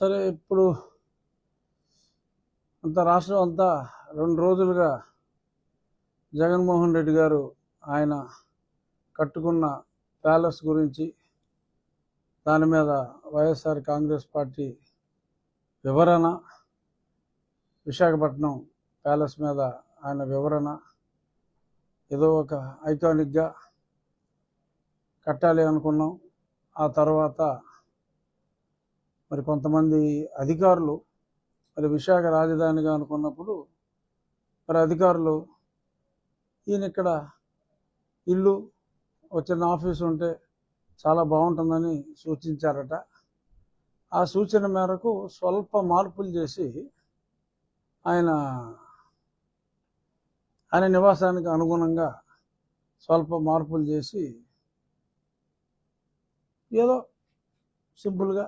సరే ఇప్పుడు అంత రాష్ట్రం అంతా రెండు రోజులుగా జగన్మోహన్ రెడ్డి గారు ఆయన కట్టుకున్న ప్యాలెస్ గురించి దాని మీద వైఎస్ఆర్ కాంగ్రెస్ పార్టీ వివరణ విశాఖపట్నం ప్యాలెస్ మీద ఆయన వివరణ ఏదో ఒక ఐకానిక్గా కట్టాలి అనుకున్నాం. ఆ తర్వాత మరి కొంతమంది అధికారులు మరి విశాఖ రాజధానిగా అనుకున్నప్పుడు మరి అధికారులు ఈయన ఇక్కడ ఇల్లు వచ్చిన ఆఫీస్ ఉంటే చాలా బాగుంటుందని సూచించారట. ఆ సూచన మేరకు స్వల్ప మార్పులు చేసి ఆయన ఆయన నివాసానికి అనుగుణంగా స్వల్ప మార్పులు చేసి ఏదో సింపుల్గా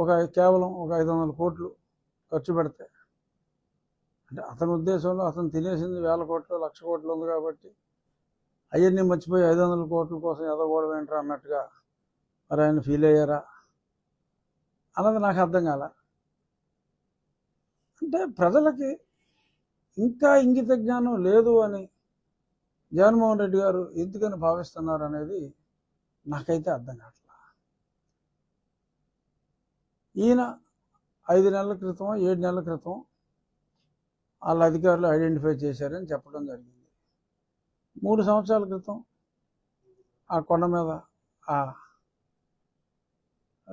ఒక కేవలం ఒక ఐదు వందల కోట్లు ఖర్చు పెడితే అంటే అతని ఉద్దేశంలో అతను తినేసింది వేల కోట్లు లక్ష కోట్లు ఉంది కాబట్టి అవన్నీ మర్చిపోయి ఐదు వందల కోట్ల కోసం ఎదగోవడం ఏంట్రా అన్నట్టుగా మరి ఆయన ఫీల్ అయ్యారా? అన్నది నాకు అర్థం కాల. అంటే ప్రజలకి ఇంకా ఇంగిత జ్ఞానం లేదు అని జగన్మోహన్ రెడ్డి గారు ఎందుకని భావిస్తున్నారు అనేది నాకైతే అర్థం కావట్లేదు. ఈయన ఐదు నెలల క్రితం ఏడు నెలల క్రితం వాళ్ళ అధికారులు ఐడెంటిఫై చేశారని చెప్పడం జరిగింది. మూడు సంవత్సరాల క్రితం ఆ కొండ మీద ఆ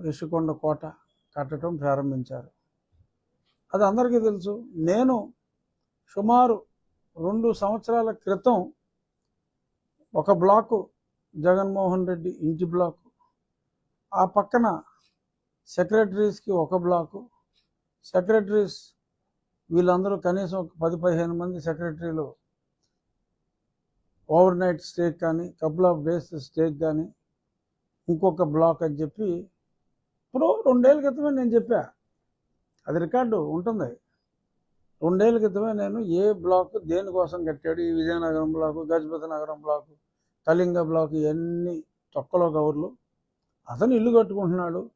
ఋషికొండ కోట కట్టడం ప్రారంభించారు. అది అందరికీ తెలుసు. నేను సుమారు రెండు సంవత్సరాల క్రితం ఒక బ్లాకు జగన్మోహన్ రెడ్డి ఇంటి బ్లాకు. ఆ పక్కన సెక్రటరీస్కి ఒక బ్లాకు. సెక్రటరీస్ వీళ్ళందరూ కనీసం ఒక పది పదిహేను మంది సెక్రటరీలు ఓవర్ నైట్ స్టేక్ కానీ కపుల్ ఆఫ్ డేస్ స్టేక్ కానీ ఇంకొక బ్లాక్ అని చెప్పి ఇప్పుడు రెండేళ్ళ క్రితమే నేను చెప్పా. అది రికార్డు ఉంటుంది. రెండేళ్ళ క్రితమే నేను ఏ బ్లాక్ దేనికోసం కట్టాడు? ఈ విజయనగరం బ్లాకు గజపతి నగరం బ్లాకు కళింగ బ్లాక్ ఇవన్నీ తొక్కలో కవర్లు. అతను ఇల్లు కట్టుకుంటున్నాడు.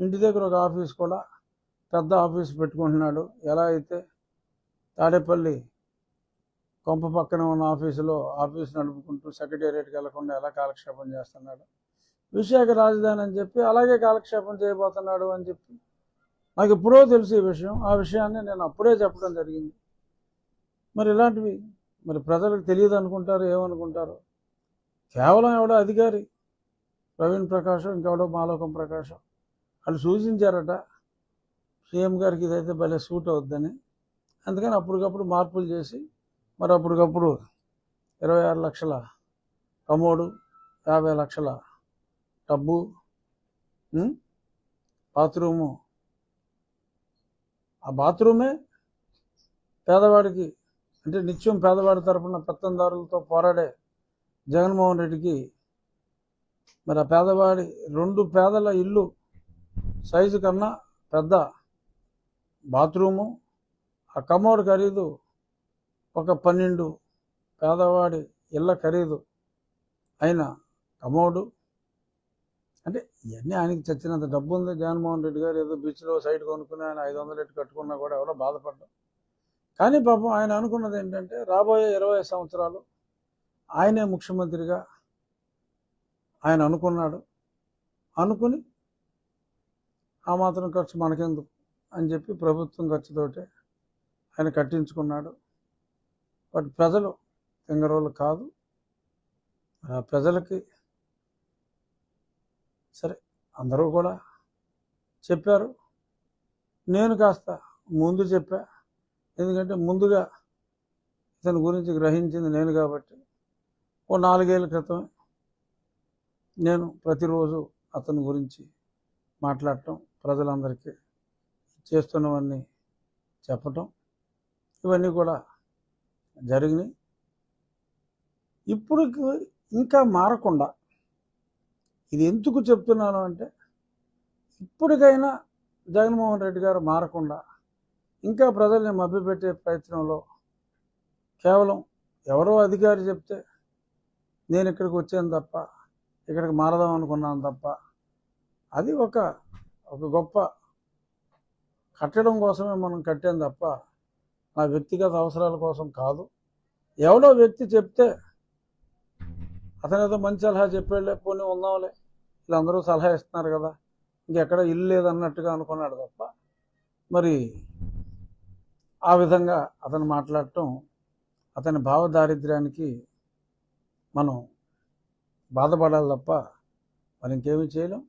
ఇంటి దగ్గర ఒక ఆఫీస్ కూడా పెద్ద ఆఫీస్ పెట్టుకుంటున్నాడు. ఎలా అయితే తాడేపల్లి కొంప పక్కన ఉన్న ఆఫీసులో ఆఫీస్ నడుపుకుంటూ సెక్రటేరియట్కి వెళ్ళకుండా ఎలా కాలక్షేపం చేస్తున్నాడు? విశాఖ రాజధాని అని చెప్పి అలాగే కాలక్షేపం చేయబోతున్నాడు అని చెప్పి నాకు ఎప్పుడో తెలుసు ఈ విషయం. ఆ విషయాన్ని నేను అప్పుడే చెప్పడం జరిగింది. మరి ఇలాంటివి మరి ప్రజలకు తెలియదు అనుకుంటారు ఏమనుకుంటారు కేవలం ఎవడో అధికారి ప్రవీణ్ ప్రకాశం ఇంకెవడో మాలోకం ప్రకాశం. వాళ్ళు సూచించారట సీఎం గారికి ఇదైతే భలే సూట్ అవుద్దని. అందుకని అప్పటికప్పుడు మార్పులు చేసి మరి అప్పటికప్పుడు ఇరవై ఆరు లక్షల కమోడు యాభై లక్షల టబ్బు బాత్రూము. ఆ బాత్రూమే పేదవాడికి అంటే నిత్యం పేదవాడి తరపున పెత్తందారులతో పోరాడే జగన్మోహన్ రెడ్డికి మరి ఆ పేదవాడి రెండు పేదల ఇల్లు సైజు కన్నా పెద్ద బాత్రూము ఆ కమోడ్ ఖరీదు ఒక పన్నెండు పేదవాడి ఇళ్ళ ఖరీదు అయిన కమోడు. అంటే ఇవన్నీ ఆయనకి చచ్చినంత డబ్బు ఉంది జగన్మోహన్ రెడ్డి గారు ఏదో బీచ్లో సైడ్ కొనుక్కుని ఆయన ఐదు వందలు ఎట్టు కట్టుకున్నా కూడా ఎవరో బాధపడ్డాం. కానీ పాపం ఆయన అనుకున్నది ఏంటంటే రాబోయే ఇరవై సంవత్సరాలు ఆయనే ముఖ్యమంత్రిగా ఆయన అనుకున్నాడు. అనుకుని ఆ మాత్రం ఖర్చు మనకెందుకు? అని చెప్పి ప్రభుత్వం ఖర్చుతోటే ఆయన కట్టించుకున్నాడు. బట్ ప్రజలు తింగరోళ్ళు కాదు. ఆ ప్రజలకి సరే అందరూ కూడా చెప్పారు. నేను కాస్త ముందు చెప్పా. ఎందుకంటే ముందుగా ఇతని గురించి గ్రహించింది నేను కాబట్టి ఓ నాలుగేళ్ళ క్రితం నేను ప్రతిరోజు అతని గురించి మాట్లాడటం ప్రజలందరికీ చేస్తున్నవన్నీ చెప్పటం ఇవన్నీ కూడా జరిగినాయి. ఇప్పుడు ఇంకా మారకుండా ఇది ఎందుకు చెప్తున్నాను అంటే ఇప్పటికైనా జగన్మోహన్ రెడ్డి గారు మారకుండా ఇంకా ప్రజల్ని మభ్యపెట్టే ప్రయత్నంలో కేవలం ఎవరో అధికారి చెప్తే నేను ఇక్కడికి వచ్చాను తప్ప ఇక్కడికి మారదాం అనుకున్నాను తప్ప అది ఒక ఒక గొప్ప కట్టడం కోసమే మనం కట్టాం తప్ప నా వ్యక్తిగత అవసరాల కోసం కాదు. ఎవడో వ్యక్తి చెప్తే అతని ఏదో మంచి సలహా చెప్పాడులే పోనీ ఉందాంలే. వీళ్ళందరూ సలహా ఇస్తున్నారు కదా ఇంకెక్కడ ఇల్లు లేదన్నట్టుగా అనుకున్నాడు తప్ప మరి ఆ విధంగా అతను మాట్లాడటం అతని భావదారిద్ర్యానికి మనం బాధపడాలి తప్ప మరి ఇంకేమీ చేయలేం.